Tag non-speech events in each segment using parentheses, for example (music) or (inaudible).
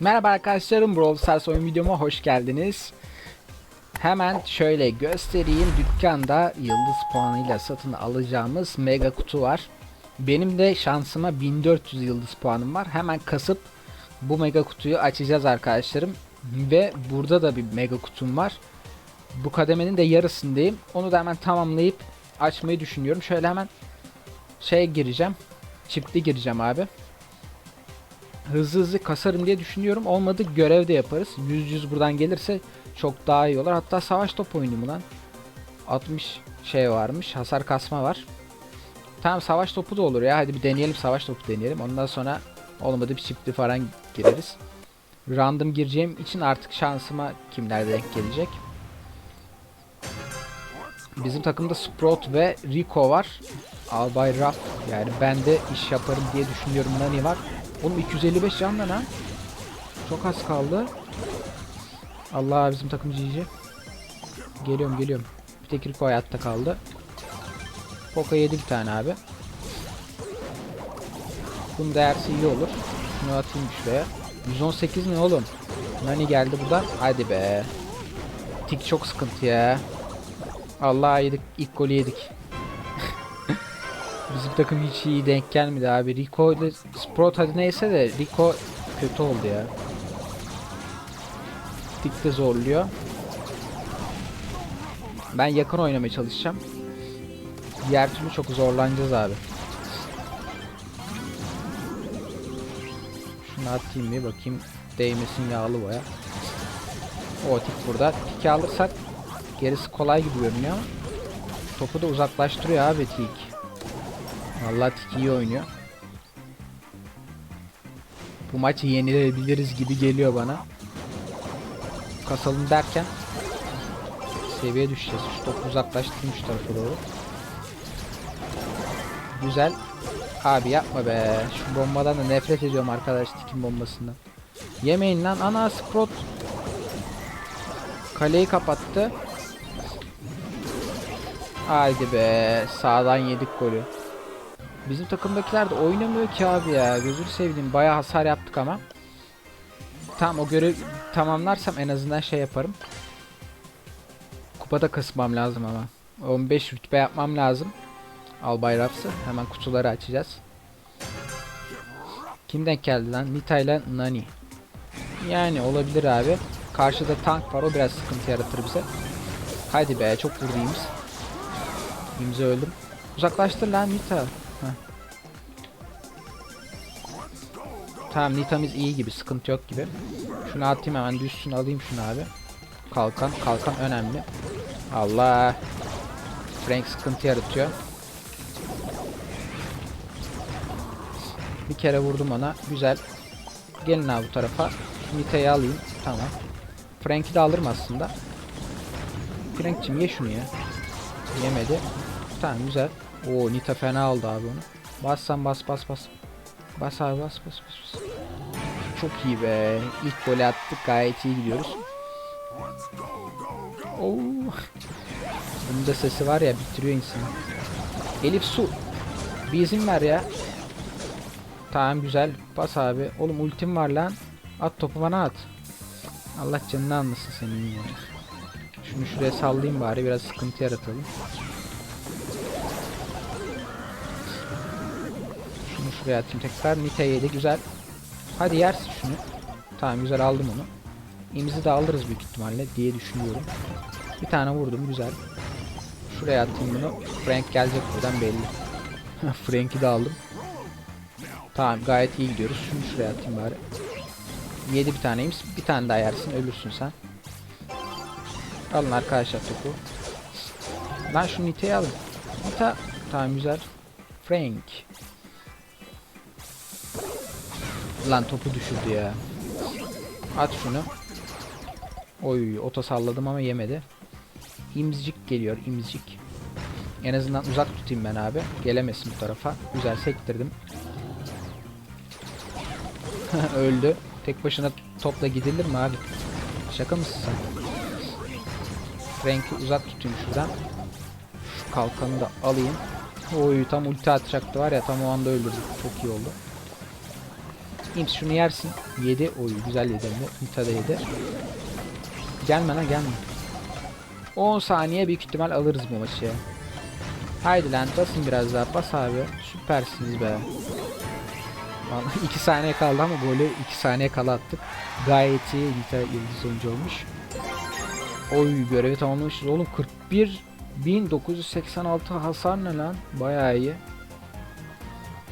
Merhaba arkadaşlarım Brawl Stars oyun videoma hoş geldiniz. Hemen şöyle göstereyim. Dükkanda yıldız puanıyla satın alacağımız mega kutu var. Benim de şansıma 1400 yıldız puanım var. Hemen kasıp bu mega kutuyu açacağız arkadaşlarım. Ve burada da bir mega kutum var. Bu kademenin de yarısındayım. Onu da hemen tamamlayıp açmayı düşünüyorum. Şöyle hemen şey gireceğim. Çiftli gireceğim abi hızlı hızlı kasarım diye düşünüyorum. Olmadı görev de yaparız. 100-100 buradan gelirse çok daha iyi olur. Hatta savaş top oyunu mu lan? 60 şey varmış. Hasar kasma var. Tamam savaş topu da olur ya. Hadi bir deneyelim savaş topu deneyelim. Ondan sonra olmadı bir çiftli falan gireriz. Random gireceğim için artık şansıma kimler denk gelecek. Bizim takımda Sprout ve Rico var. Albay Raf yani ben de iş yaparım diye düşünüyorum. Nani var. Oğlum 255 can lan. Çok az kaldı. Allah bizim takım GG. Geliyorum geliyorum. Bir tek Rico hayatta kaldı. Poco yedi bir tane abi. Bunun değersi iyi olur. Şunu atayım şuraya. 118 ne oğlum? Nani geldi buradan. Hadi be. Tik çok sıkıntı ya. Allah yedik. ilk golü yedik. Bizim takım hiç iyi denk gelmedi abi. Rico ile Sprout hadi neyse de Rico kötü oldu ya. Tik de zorluyor. Ben yakın oynamaya çalışacağım. Diğer türlü çok zorlanacağız abi. Şunu atayım bir bakayım. Değmesin yağlı boya. O tik burada. Tiki alırsak gerisi kolay gibi görünüyor topu da uzaklaştırıyor abi tik. Vallahi Tiki iyi oynuyor. Bu maçı yenilebiliriz gibi geliyor bana. Kasalım derken seviye düşeceğiz. Şu topu uzaklaştırayım şu tarafa doğru. Güzel. Abi yapma be. Şu bombadan da nefret ediyorum arkadaş Tikin bombasından. Yemeyin lan. Ana Sprout. Kaleyi kapattı. Haydi be. Sağdan yedik golü. Bizim takımdakiler de oynamıyor ki abi ya. Gözünü sevdiğim bayağı hasar yaptık ama. Tam o görev tamamlarsam en azından şey yaparım. Kupada kasmam lazım ama. 15 rütbe yapmam lazım. Albay Raps'ı. Hemen kutuları açacağız. Kim denk geldi lan? Nita ile Nani. Yani olabilir abi. Karşıda tank var. O biraz sıkıntı yaratır bize. Haydi be çok vurduğumuz. İmza öldüm. Uzaklaştır lan Nita. Tamam Nita'mız iyi gibi sıkıntı yok gibi. Şunu atayım hemen düşsün alayım şunu abi. Kalkan kalkan önemli. Allah. Frank sıkıntı yaratıyor. Bir kere vurdum ona. Güzel. Gelin abi bu tarafa. Nita'yı alayım. Tamam. Frank'i de alırım aslında. Frank'cim ye şunu ya. Yemedi. Tamam güzel. Oo Nita fena aldı abi onu. Bassan bas bas bas. Bas abi bas bas bas. bas. Çok iyi be. İlk golü attık gayet iyi gidiyoruz. Oo. Bunun da sesi var ya bitiriyor insanı. Elif su. Bir izin ver ya. Tamam güzel. Bas abi. Oğlum ultim var lan. At topu bana at. Allah canını almasın senin. Şunu şuraya sallayayım bari biraz sıkıntı yaratalım. Şunu şuraya atayım tekrar. Nite yedi güzel. Hadi yersin şunu. Tamam güzel aldım onu. İmzi de alırız büyük ihtimalle diye düşünüyorum. Bir tane vurdum güzel. Şuraya atayım bunu. Frank gelecek buradan belli. (laughs) Frank'i de aldım. Tamam gayet iyi gidiyoruz. Şunu şuraya atayım bari. Yedi bir tane ims. Bir tane daha yersin ölürsün sen. Alın arkadaşlar topu. Lan şu Nita'yı alın. Nita. Tamam güzel. Frank. Lan topu düşürdü ya. At şunu. Oy oto salladım ama yemedi. İmzicik geliyor imzicik. En azından uzak tutayım ben abi. Gelemesin bu tarafa. Güzel sektirdim. (laughs) Öldü. Tek başına topla gidilir mi abi? Şaka mısın sen? Frank'i uzak tutayım şuradan. Şu kalkanı da alayım. Oy tam ulti atacaktı var ya tam o anda öldürdüm. Çok iyi oldu. Imps şunu yersin. Yedi. Oy güzel yedi da yedi. Gelme lan gelme. 10 saniye büyük ihtimal alırız bu maçı. Haydi lan basın biraz daha bas abi. Süpersiniz be. Vallahi (laughs) 2 saniye kaldı ama golü 2 saniye kala attık. Gayet iyi Nita yıldız oyuncu olmuş. Oy görevi tamamlamışız oğlum 41.986 hasar ne lan? Bayağı iyi.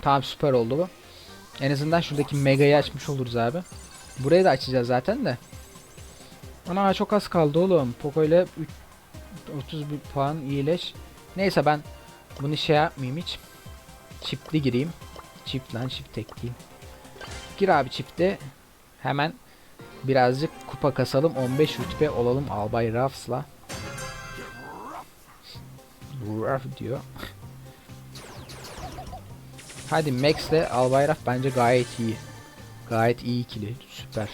Tamam süper oldu bu. En azından şuradaki mega'yı açmış oluruz abi. Burayı da açacağız zaten de. Ana çok az kaldı oğlum. Poco ile üç- 31 puan iyileş. Neyse ben bunu şey yapmayayım hiç. Çiftli gireyim. Çift lan çift tek değil. Gir abi çifte. Hemen birazcık kupa kasalım. 15 rütbe olalım Albay Ruffs'la. Ruff diyor. Hadi Max ile Albay Ruff bence gayet iyi. Gayet iyi ikili. Süper.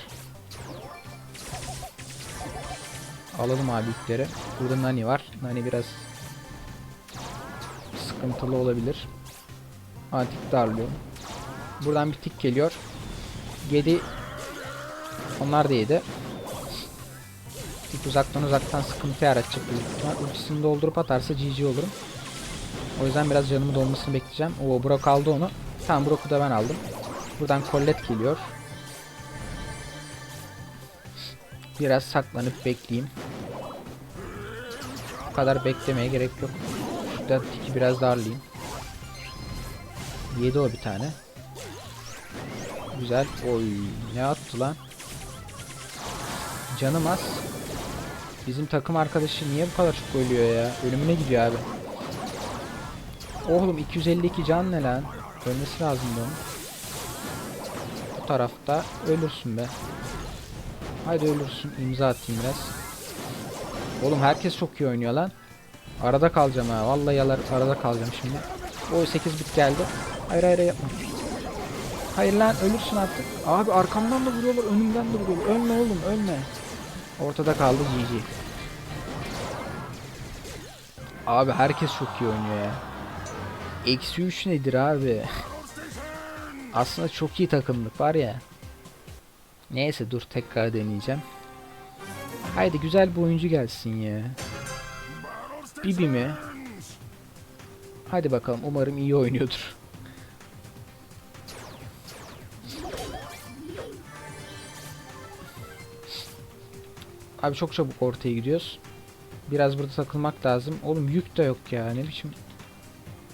Alalım abi yükleri. Burada Nani var. Nani biraz sıkıntılı olabilir. Aa tik darlıyor. Buradan bir tik geliyor. 7 Onlar da yedi. Tik uzaktan uzaktan sıkıntı yaratacak. Ultisini doldurup atarsa GG olurum. O yüzden biraz canımı dolmasını bekleyeceğim. Oo Brock aldı onu. Tamam Brock'u da ben aldım. Buradan Colette geliyor. Biraz saklanıp bekleyeyim. Bu kadar beklemeye gerek yok. Şuradan tiki biraz darlayayım. Yedi o bir tane. Güzel. Oy ne attı lan? Canım az. Bizim takım arkadaşı niye bu kadar çok ölüyor ya? Ölümüne gidiyor abi. Oğlum 252 can ne lan? Ölmesi lazımdı onun. Bu tarafta ölürsün be. Haydi ölürsün. İmza atayım biraz. Oğlum herkes çok iyi oynuyor lan. Arada kalacağım ha. Vallahi yalar arada kalacağım şimdi. O 8 bit geldi. Hayır hayır yapma. Hayır lan ölürsün artık. Abi arkamdan da vuruyorlar, önümden de vuruyorlar. Ölme oğlum, ölme. Ortada kaldı GG. Abi herkes çok iyi oynuyor ya. Eksi 3 nedir abi? Aslında çok iyi takımlık var ya. Neyse dur tekrar deneyeceğim. Haydi güzel bir oyuncu gelsin ya. Bibi mi? Hadi bakalım umarım iyi oynuyordur. Abi çok çabuk ortaya gidiyoruz. Biraz burada takılmak lazım. Oğlum yük de yok ya. Ne biçim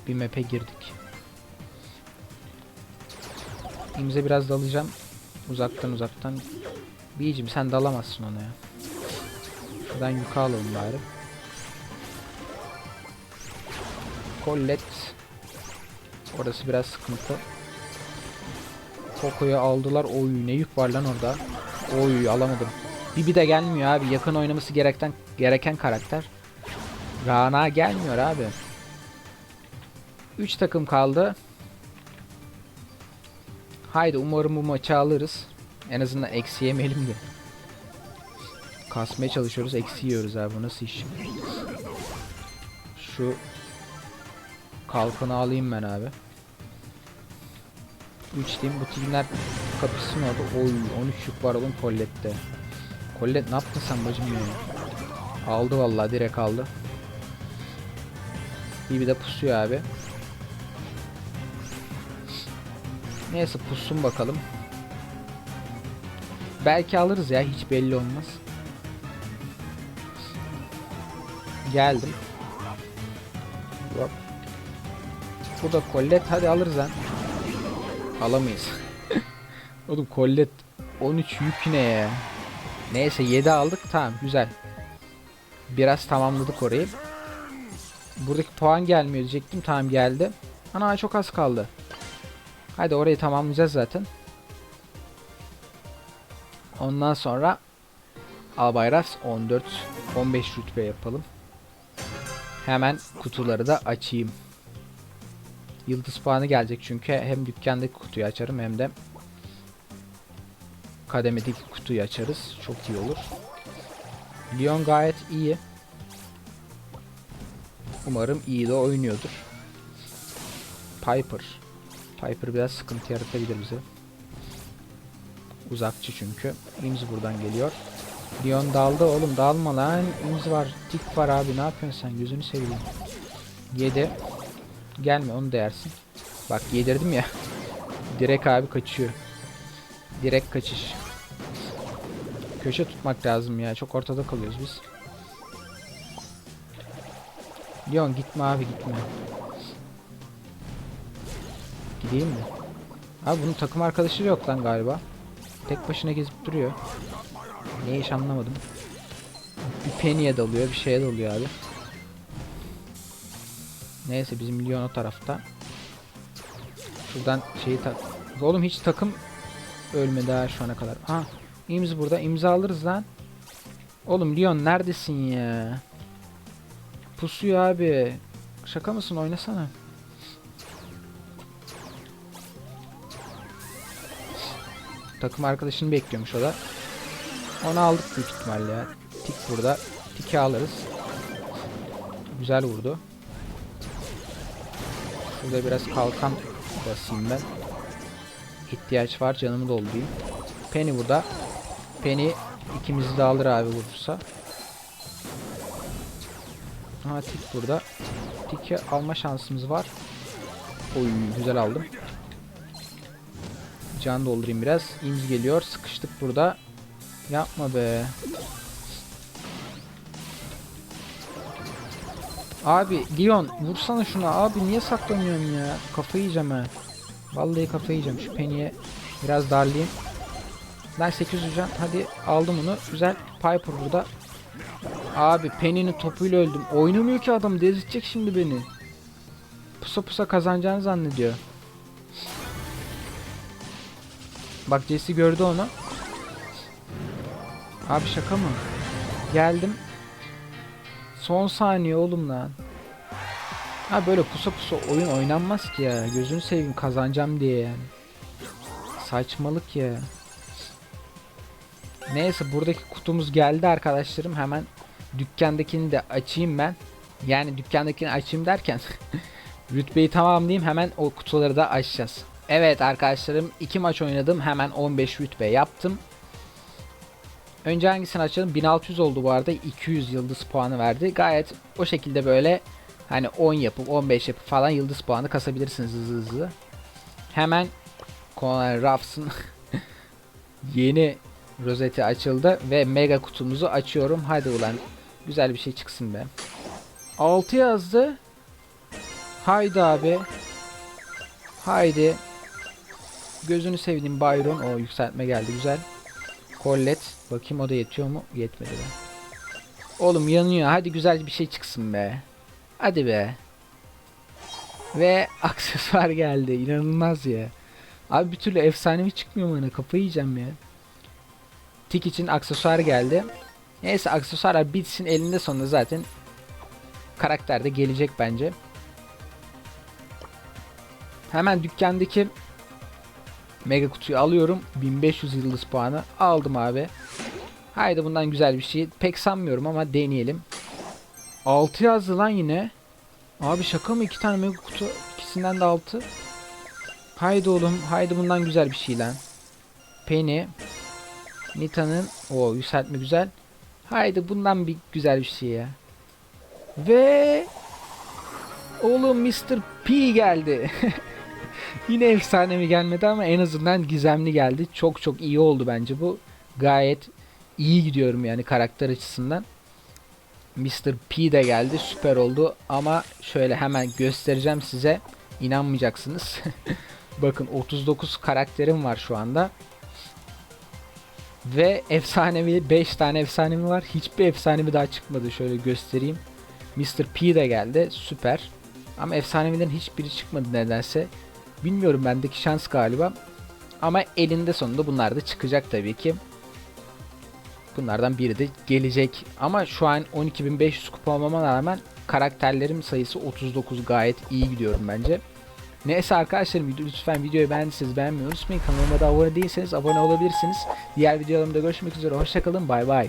bir map'e girdik. İmze biraz dalacağım. Uzaktan uzaktan. Biyicim sen dalamazsın ona ya. Şuradan yuka alalım bari. Colette. Orası biraz sıkıntı. Poco'yu aldılar. Oy ne yük var lan orada. Oy alamadım. Bibi de gelmiyor abi. Yakın oynaması gereken gereken karakter. Rana gelmiyor abi. 3 takım kaldı. Haydi umarım bu maçı alırız. En azından eksi yemeyelim de. Kasmaya çalışıyoruz. Eksi yiyoruz abi. Bu nasıl iş? Şu kalkanı alayım ben abi. 3 diyeyim. Bu timler kapısın orada. Oy 13 yük var oğlum Colette'de. Colette ne yaptın sen bacım ya? Aldı vallahi direkt aldı. Bir de pusuyor abi. Neyse pussun bakalım. Belki alırız ya hiç belli olmaz. Geldim. Hop. Bu da Colette hadi alırız lan. Alamayız. (laughs) Oğlum Colette 13 yük ne ya? Neyse 7 aldık tamam güzel. Biraz tamamladık orayı. Buradaki puan gelmiyor diyecektim tamam geldi. Ana çok az kaldı. Hadi orayı tamamlayacağız zaten. Ondan sonra Albayrak 14 15 rütbe yapalım. Hemen kutuları da açayım. Yıldız puanı gelecek çünkü hem dükkandaki kutuyu açarım hem de kademedeki kutuyu açarız. Çok iyi olur. Leon gayet iyi. Umarım iyi de oynuyordur. Piper. Piper biraz sıkıntı yaratabilir bize. Uzakçı çünkü. Imz buradan geliyor. Leon daldı oğlum dalma lan. Imz var. Tik var abi ne yapıyorsun sen gözünü seveyim. Yedi. Gelme onu da yersin. Bak yedirdim ya. (laughs) Direkt abi kaçıyor. Direkt kaçış. Köşe tutmak lazım ya. Çok ortada kalıyoruz biz. Leon gitme abi gitme. Gideyim mi? Abi bunun takım arkadaşı yok lan galiba. Tek başına gezip duruyor. Ne iş anlamadım. Bir Penny'e dalıyor, bir şeye dalıyor abi. Neyse bizim milyon o tarafta. Şuradan şeyi tak. Oğlum hiç takım ölmedi ha şu ana kadar. Ha, imz burada. imza alırız lan. Oğlum Leon neredesin ya? Pusuyor abi. Şaka mısın? Oynasana. Takım arkadaşını bekliyormuş o da. Onu aldık büyük ihtimalle ya. Tik burada. Tiki alırız. Güzel vurdu. Şurada biraz kalkan basayım ben. İhtiyaç var canımı doldurayım. Penny burada. Penny ikimizi de alır abi vurursa. Ha tik burada. Tiki alma şansımız var. Oy güzel aldım. Can doldurayım biraz. İmz geliyor. Sıkıştık burada. Yapma be. Abi Leon vursana şuna. Abi niye saklanıyorsun ya? Kafayı yiyeceğim ha. Vallahi kafayı yiyeceğim. Şu Penny'e biraz darlayayım. Ben 800 can. Hadi aldım onu. Güzel. Piper burada. Abi Penny'nin topuyla öldüm. Oynamıyor ki adam. Dezitecek şimdi beni. Pusa pusa kazanacağını zannediyor. Bak Jesse gördü onu. Abi şaka mı? Geldim. Son saniye oğlum lan. Ha böyle pusa pusa oyun oynanmaz ki ya. Gözünü seveyim kazanacağım diye yani. Saçmalık ya. Neyse buradaki kutumuz geldi arkadaşlarım. Hemen dükkandakini de açayım ben. Yani dükkandakini açayım derken (laughs) rütbeyi tamamlayayım hemen o kutuları da açacağız. Evet arkadaşlarım iki maç oynadım hemen 15 rütbe yaptım. Önce hangisini açalım? 1600 oldu bu arada 200 yıldız puanı verdi. Gayet o şekilde böyle hani 10 yapıp 15 yapıp falan yıldız puanı kasabilirsiniz hızlı hızlı. Hemen Conan Ruffs'ın (laughs) yeni rozeti açıldı ve mega kutumuzu açıyorum. Hadi ulan güzel bir şey çıksın be. 6 yazdı. Haydi abi. Haydi. Gözünü sevdiğim Byron. O yükseltme geldi güzel. Collet. Bakayım o da yetiyor mu? Yetmedi be. Oğlum yanıyor. Hadi güzel bir şey çıksın be. Hadi be. Ve (laughs) aksesuar geldi. İnanılmaz ya. Abi bir türlü efsanevi çıkmıyor bana. Kafayı yiyeceğim ya. Tik için aksesuar geldi. Neyse aksesuarlar bitsin elinde sonunda zaten karakter de gelecek bence. Hemen dükkandaki mega kutuyu alıyorum. 1500 yıldız puanı aldım abi. Haydi bundan güzel bir şey. Pek sanmıyorum ama deneyelim. 6 yazdı lan yine. Abi şaka mı? 2 tane mega kutu. ikisinden de 6. Haydi oğlum. Haydi bundan güzel bir şey lan. Penny. Nita'nın o yükseltme güzel. Haydi bundan bir güzel bir şey ya. Ve oğlum Mr. P geldi. (laughs) Yine efsanevi gelmedi ama en azından gizemli geldi. Çok çok iyi oldu bence bu. Gayet iyi gidiyorum yani karakter açısından. Mr. P de geldi. Süper oldu ama şöyle hemen göstereceğim size. İnanmayacaksınız. (laughs) Bakın 39 karakterim var şu anda. Ve efsanevi 5 tane efsanevi var. Hiçbir efsanevi daha çıkmadı. Şöyle göstereyim. Mr. P de geldi. Süper. Ama efsanevilerin hiçbiri çıkmadı nedense. Bilmiyorum bendeki şans galiba. Ama elinde sonunda bunlar da çıkacak tabii ki. Bunlardan biri de gelecek. Ama şu an 12.500 kupa olmama rağmen karakterlerim sayısı 39 gayet iyi gidiyorum bence. Neyse arkadaşlarım video, lütfen videoyu beğendiyseniz beğenmeyi unutmayın. Kanalıma da abone değilseniz abone olabilirsiniz. Diğer videolarımda görüşmek üzere. Hoşçakalın. Bay bay.